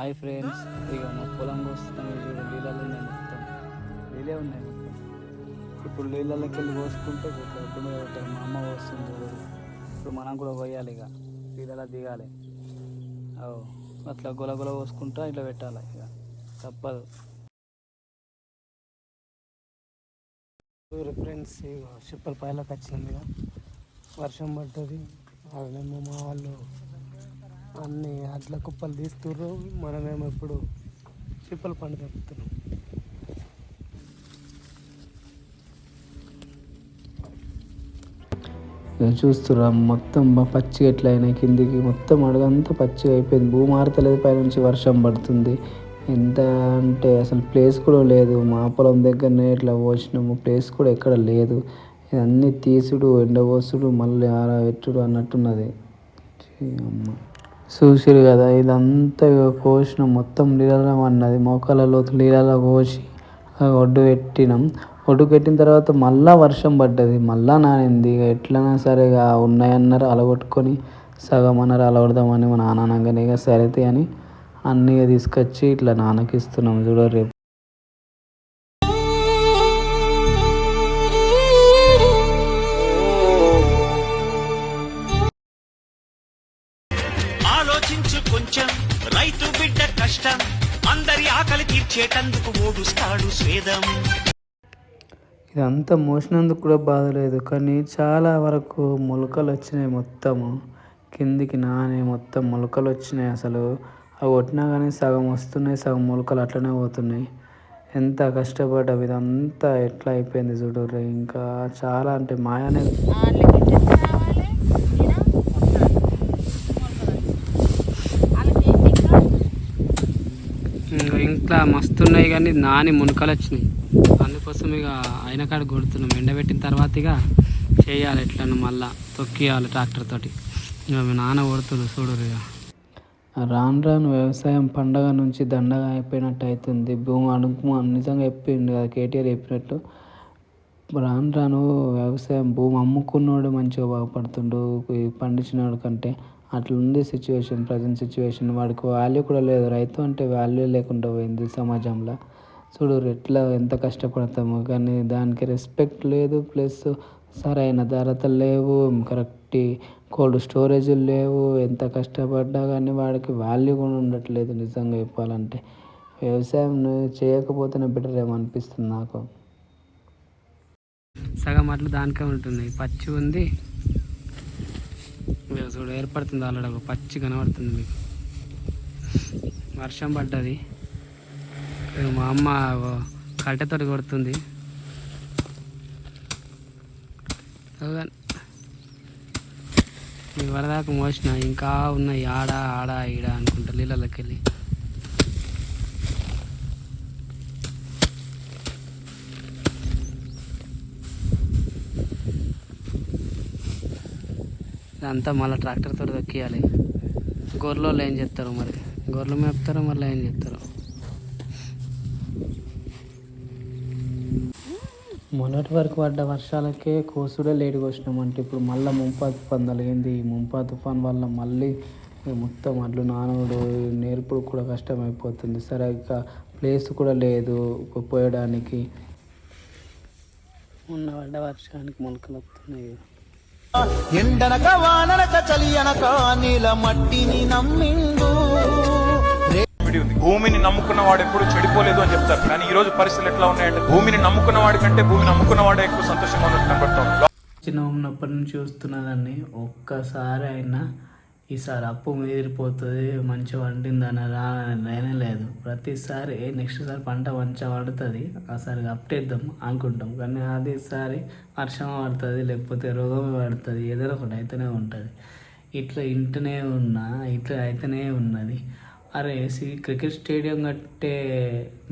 Hi friends ఇక మా పొలం కోస్తున్నాం చూడు నీళ్ళలో ఉన్నాయి మొత్తం. నీళ్ళే ఉన్నాయి మొత్తం. ఇప్పుడు నీళ్ళలోకి వెళ్ళి పోసుకుంటే ఇట్లా ఒడ్డు మా అమ్మ వస్తుంది చూడు. ఇప్పుడు మనం కూడా పోయాలి ఇక నీళ్ళలో దిగాలి. ఓ అట్లా గొల గొల పోసుకుంటా ఇట్లా పెట్టాలి ఇక తప్పదు. ఫ్రెండ్స్ చెప్పల పైలకు వచ్చింది ఇక. వర్షం పడ్డది వాళ్ళేమో మా వాళ్ళు అన్ని అట్ల కుప్పలు తీస్తుర్రు. మనమేమో ఇప్పుడు చిప్పల పండు తెప్పుతున్నాం చూస్తురా మొత్తం పచ్చి పచ్చిగా ఎట్లా అయినాయి కిందికి మొత్తం అడగంతా పచ్చిగా అయిపోయింది. భూమి ఆరతలేదు పైనుంచి వర్షం పడుతుంది. ఎంత అంటే అసలు ప్లేస్ కూడా లేదు. మా పొలం దగ్గరనే ఇట్లా పోసినాము. ప్లేస్ కూడా ఎక్కడ లేదు. ఇవన్నీ తీసుడు ఎండబోసుడు మళ్ళీ ఆరా పెట్టుడు అన్నట్టున్నది. అమ్మ. చూసిరు కదా ఇదంతా ఇక కోసిన మొత్తం నీళ్ళలో అన్నది. మోకాల లోతు నీళ్ళలో కోసి ఒడ్డు పెట్టినాం. ఒడ్డు పెట్టిన తర్వాత మళ్ళా వర్షం పడ్డది. మళ్ళా నానింది. ఇక ఎట్లైనా సరే ఇక ఉన్నాయన్నారు అలగొట్టుకొని సగం అన్నారు అలగొడదామని మా నాన్న అనగానే ఇక సరితే అని అన్నీ తీసుకొచ్చి ఇట్లా నాన్నకి ఇస్తున్నాం చూడ రేపు. అందరి ఆకలి తీర్చేటందుకు ఓడుస్తాడు స్వేదం. ఇదంతా మోసినందుకు కూడా బాధ లేదు. కానీ చాలా వరకు మొలకలు వచ్చినాయి మొత్తము. కిందికి నాని మొత్తం మొలకలు వచ్చినాయి అసలు. అవి కొట్టినా కానీ సగం వస్తున్నాయి సగం మొలకలు అట్లనే పోతున్నాయి. ఎంత కష్టపడ్డావు? ఇదంతా ఎట్లా అయిపోయింది చూడు ఇంకా చాలా అంటే మాయానే ఇట్లా మస్తు ఉన్నాయి కానీ నాని మునకలు వచ్చినాయి. అందుకోసం ఇక అయిన కాడ కొడుతున్నాం. ఎండబెట్టిన తర్వాత ఇక చేయాలి ఎట్లను మళ్ళా తొక్కియాలి ట్రాక్టర్ తోటి. ఇక మీ నాన్న కొడుతుంది చూడరు ఇక. రాను రాను వ్యవసాయం పండగ నుంచి దండగా అయిపోయినట్టు అవుతుంది. భూమి అడుగు నిజంగా చెప్పిండు కదా కేటీఆర్ చెప్పినట్టు. రాను రాను వ్యవసాయం భూమి అమ్ముకున్నోడు మంచిగా బాగుపడుతుండు. పండించినోడు కంటే అట్లా ఉంది సిచ్యువేషన్ ప్రజెంట్ సిచ్యువేషన్ వాడికి వాల్యూ కూడా లేదు. రైతు అంటే వాల్యూ లేకుండా పోయింది సమాజంలో. చూడు ఎట్లా ఎంత కష్టపడతాము. కానీ దానికి రెస్పెక్ట్ లేదు. ప్లస్ సరైన ధరతలు లేవు. కరెక్ట్ కోల్డ్ స్టోరేజీలు లేవు. ఎంత కష్టపడ్డా కానీ వాడికి వాల్యూ కూడా ఉండట్లేదు నిజంగా చెప్పాలంటే. వ్యవసాయం చేయకపోతేనే బెటర్ ఏమో అనిపిస్తుంది నాకు. సగం అట్లు దానికే ఉంటుంది పచ్చి ఉంది. చూడు ఏర్పడుతుంది ఆల్రెడీ ఒక పచ్చి కనబడుతుంది మీకు. వర్షం పడ్డది. మా అమ్మ కట్టెతోటి కొడుతుంది. వరదాకు వరదాకా మోసిన ఇంకా ఉన్నాయి ఆడ ఆడ ఈడ అనుకుంటా నీళ్ళకి వెళ్ళి ఇదంతా మళ్ళీ ట్రాక్టర్ తోటి దొక్కియాలి గొర్రెలు ఏం చేస్తారు మరి? గొర్రెలు మేపుతారో మళ్ళీ ఏం చేస్తారు మొన్నటి వరకు పడ్డ వర్షాలకే కోసుడే లేట్ కోసినామంటే ఇప్పుడు మళ్ళీ ముంపా తుఫాన్ తగిలింది ఈ ముంపా తుఫాన్ వల్ల మళ్ళీ మొత్తం అడ్లు నానుడు నేర్పుడు కూడా కష్టమైపోతుంది. సరిగ్గా ప్లేస్ కూడా లేదు పోయడానికి. మొన్న పడ్డ వర్షానికి మొలకలు వస్తున్నాయి. ఎండనక వాననక చలి అనక నీల మట్టిని నమ్మిండు. ఉంది. భూమిని నమ్ముకున్న వాడు ఎప్పుడు చెడిపోలేదు అని చెప్తారు. కానీ ఈ రోజు పరిస్థితులు ఎట్లా ఉన్నాయంటే భూమిని నమ్ముకున్న వాడి కంటే భూమిని నమ్ముకున్న వాడే ఎక్కువ సంతోషంగా ఉన్నట్టు కనబడతాం. చిన్న ఉన్నప్పటి నుంచి చూస్తున్నదాన్ని ఒక్కసారి అయినా ఈసారి అప్పు మీరిపోతుంది మంచిగా వండిందని రానే లేదు. ప్రతిసారి నెక్స్ట్ సారి పంట మంచిగా పడుతుంది ఆసారి అప్పేద్దాం అనుకుంటాం. కానీ అది సారి వర్షం పడుతుంది లేకపోతే రోగమే పడుతుంది ఏదైనా ఒకటి అయితేనే ఉంటుంది. ఇట్లా ఇంటనే ఉన్నా ఇట్లా అయితేనే ఉన్నది. అరే క్రికెట్ స్టేడియం కట్టే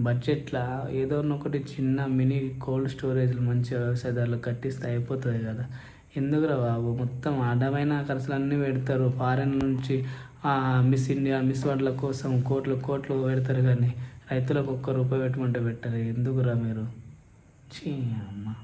బడ్జెట్లో ఏదో ఒకటి చిన్న మినీ కోల్డ్ స్టోరేజ్లు మంచి వ్యవసాయదారులు కట్టిస్తే అయిపోతుంది కదా. ఎందుకురా బాబు? మొత్తం అడ్డమైన ఖర్చులన్నీ పెడతారు. ఫారెన్ నుంచి ఆ, మిస్ ఇండియా మిస్ వరల్డ్ల కోసం కోట్లు కోట్లు పెడతారు కానీ రైతులకు ఒక్క రూపాయి పెట్టమంటే పెట్టరు. ఎందుకురా మీరు? చీ అమ్మ.